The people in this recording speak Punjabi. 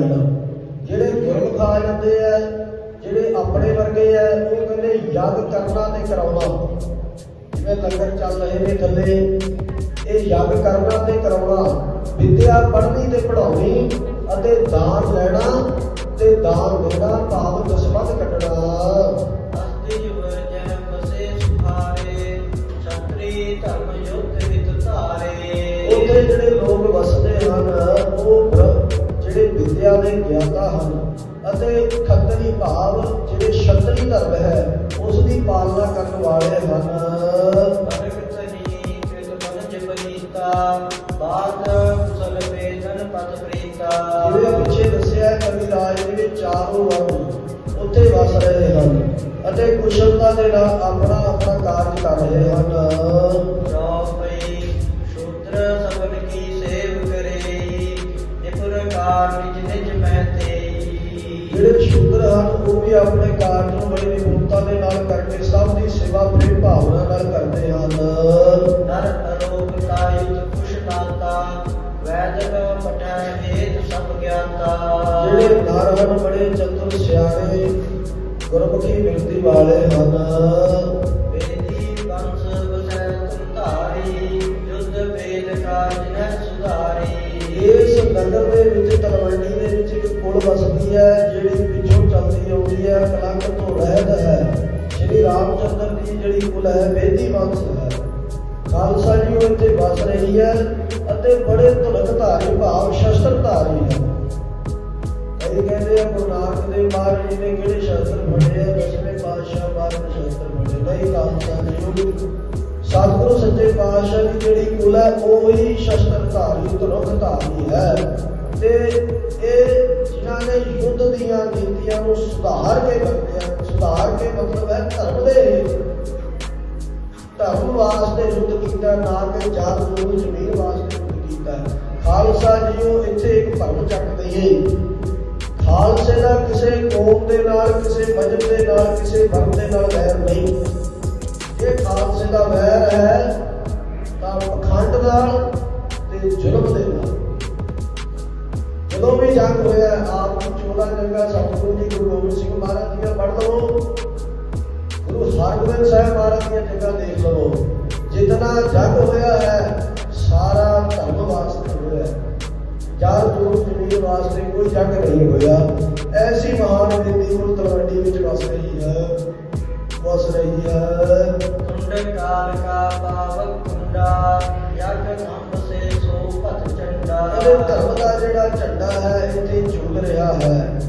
ਲੈਣਾ ਜਿਹੜੇ ਗੁਰਮੁਖ ਆ ਜਾਂਦੇ ਆ ਜਿਹੜੇ ਆਪਣੇ ਵਰਗੇ ਆ ਉਹ ਕਹਿੰਦੇ ਯੱਗ ਕਰਨਾ ਤੇ ਕਰਾਉਣਾ। ਜਿਵੇਂ ਲੰਗਰ ਚੱਲ ਰਹੇ ਨੇ ਥੱਲੇ ਇਹ ਯੱਗ ਕਰਨਾ ਤੇ ਕਰਾਉਣਾ। ਵਿਦਿਆ ਪੜ੍ਹਨੀ ਤੇ ਪੜਾਉਣੀ ਅਤੇ ਦਾਨ ਲੈਣਾ ਤੇ ਦਾਨ ਦੇਣਾ ਭਾਵ ਦਸਮਤ ਉੱਥੇ ਜਿਹੜੇ ਲੋਕ ਵਸਦੇ ਹਨ ਦੇ ਗਿਆਤਾ ਹਨ ਅਤੇ ਖੱਤਰੀ ਭਾਵ ਜਿਹੜੇ ਛਤਰੀ ਧਰਮ ਹੈ ਉਸ ਦੀ ਪਾਲਣਾ ਕਰਨ ਵਾਲੇ ਹਨ। ਭਗਤ ਸਹੀ ਕ੍ਰਿਤ ਮਨਜ ਕੁਸਲ ਵੇਦਨ ਪਤ ਪ੍ਰੀਤਾ ਜਿਵੇਂ ਪਿੱਛੇ ਦੱਸਿਆ ਕਵੀ ਰਾਜ ਦੇ ਵਿੱਚ ਚਾਰੋਂ ਵਰਗ ਉੱਥੇ ਵਸ ਰਹੇ ਹਨ ਅਤੇ ਕੁਸ਼ਲਤਾ ਦੇ ਨਾਲ ਆਪਣਾ ਆਪਣਾ ਕਾਰਜ ਕਰ ਰਹੇ ਹਨ। ਰੋਪਈ ਹਨ ਉਹ ਵੀ ਆਪਣੇ ਕਾਰਜ ਨੂੰ ਬੜੀ ਨਿਪੁੰਨਤਾ ਦੇ ਨਾਲ ਕਰਕੇ ਸਭ ਦੀ ਸੇਵਾ ਪ੍ਰੇਮ ਭਾਵਨਾ ਨਾਲ ਕਰਦੇ ਹਨ। ਨਰ ਅਰੋਗ ਕਾਇਤ ਕੁਸ਼ ਨਾਤਾ ਵੈਦਕ ਪਟੈ ਹੇਤ ਸਭ ਗਿਆਤਾ। ਜਿਹੜੇ ਨਰ ਹਨ ਬੜੇ ਚਤੁਰ ਸਿਆਣੇ ਗੁਰਮੁਖੀ ਬਿਰਤੀ ਵਾਲੇ ਹਨ। ਵੇਦੀ ਬੰਸ ਬਸੈ ਧਾਰੀ ਯੁੱਧ ਵੇਦ ਕਾਜ ਨੈ ਸੁਧਾਰੀ। ਇਸ ਨਗਰ ਦੇ ਵਿੱਚ ਤਲਵੰਡੀ ਦੇ ਵਿੱਚ ਇੱਕ ਕੁਲ ਵਸਦੀ ਹੈ ਚੱਲਦੀ ਕਲੰਕ ਤੋਂ ਰਹਿਤ ਹੈ। ਸ਼੍ਰੀ ਰਾਮਚੰਦਰ ਦੀ ਜਿਹੜੀ ਕੁਲ ਹੈ ਵੇਦੀ ਵੰਸ਼ ਹੈ। ਖਾਲਸਾ ਜੀ ਉਹ ਇੱਥੇ ਵਸ ਰਹੀ ਹੈ ਅਤੇ ਬੜੇ ਧੁਲਕ ਧਾਰੀ ਭਾਵ ਸ਼ਸਤਰ ਧਾਰੀ ਹੈ। ਕਈ ਕਹਿੰਦੇ ਆ ਗੁਰੂ ਨਾਨਕ ਦੇਵ ਮਹਾਰਾਜ ਜੀ ਨੇ ਕਿਹੜੇ ਸ਼ਸਤਰ ਫੜੇ ਆ? ਦਸਵੇਂ ਪਾਤਸ਼ਾਹ ਬਾਰਵੇਂ ਸ਼ਸਤਰ ਫੜੇ ਨਹੀਂ, ਖਾਲਸਾ ਜੀ ਸਤਿਗੁਰੂ ਸੱਚੇ ਪਾਤਸ਼ਾਹ ਦੀ ਜਿਹੜੀ ਕੁਲ ਹੈ, ਉਹ ਹੀ ਸ਼ਸਤਰ ਧਾਰੀ ਧੁਲਕ ਧਾਰੀ ਹੈ। ਤੇ ਇਹ ਜਿਨ੍ਹਾਂ ਨੇ ਯੁੱਧ ਦੀਆਂ ਨੀਤੀਆਂ ਨੂੰ ਸੁਧਾਰ ਕੇ ਕਰਦੇ ਸੁਧਾਰ ਕੇ ਮਤਲਬ ਹੈ ਧਰਮ ਦੇ ਧਰਮ ਵਾਸਤੇ ਯੁੱਧ ਕੀਤਾ, ਨਾ ਕਿ ਜਾਤ ਨੂੰ ਜ਼ਮੀਨ ਵਾਸਤੇ ਯੁੱਧ ਕੀਤਾ। ਖਾਲਸਾ ਜੀ ਇੱਥੇ ਇੱਕ ਭਰਮ ਚੱਕ ਦਈਏ। ਖਾਲਸੇ ਦਾ ਕਿਸੇ ਕੌਮ ਦੇ ਨਾਲ, ਕਿਸੇ ਮਜਬ ਦੇ ਨਾਲ, ਕਿਸੇ ਵਰਗ ਦੇ ਨਾਲ ਵੈਰ ਨਹੀਂ। ਇਹ ਖਾਲਸੇ ਦਾ ਵੈਰ ਹੈ, ਤਾਂ ਪਖੰਡ ਨਾਲ ਤੇ ਜ਼ੁਲਮ ਦੇ ਨਾਲ। ਜਦੋਂ ਵੀ ਜੰਗ ਹੋਇਆ ਜੰਗਾ ਸਤਿਗੁਰੂ ਜੀ ਗੁਰੂ ਗੋਬਿੰਦ ਸਿੰਘ ਮਹਾਰਾਜ ਦੀਆਂ ਪੜ੍ਹ ਲਵੋ। ਗੁਰੂ ਹਰਗੋਬਿੰਦ ਸਾਹਿਬ ਮਹਾਰਾਜ ਦੀਆਂ ਜਗ੍ਹਾ ਦੇਖ ਲਵੋ। ਜਿਤਨਾ ਜੰਗ ਹੋਇਆ ਹੈ ਸਾਰਾ ਧਰਮ ਵਾਸਤੇ ਹੋਇਆ। ਹੈ ਚਾਰ ਜੋੜ ਜ਼ਮੀਨ ਵਾਸਤੇ ਕੋਈ ਜੰਗ ਨਹੀਂ ਹੋਇਆ। ਐਸੀ ਮਹਾਨ ਬੇਦੀ ਗੁਰੂ ਤਲਵੰਡੀ ਵਿੱਚ ਵਸ ਰਹੀ ਹੈ। ਵਸ ਰਹੀ ਹੈ। ਕੁੰਡ ਕਾਲ ਕਾ ਪਾਵਕ ਕੁੰਡਾ ਯਗ ਅੰਬ ਸੇ ਸੋ ਪਤ ਚੰਡਾ ਅਤੇ ਧਰਮ ਦਾ ਜਿਹੜਾ ਝੰਡਾ ਹੈ ਇੱਥੇ ਝੁਲ ਰਿਹਾ ਹੈ।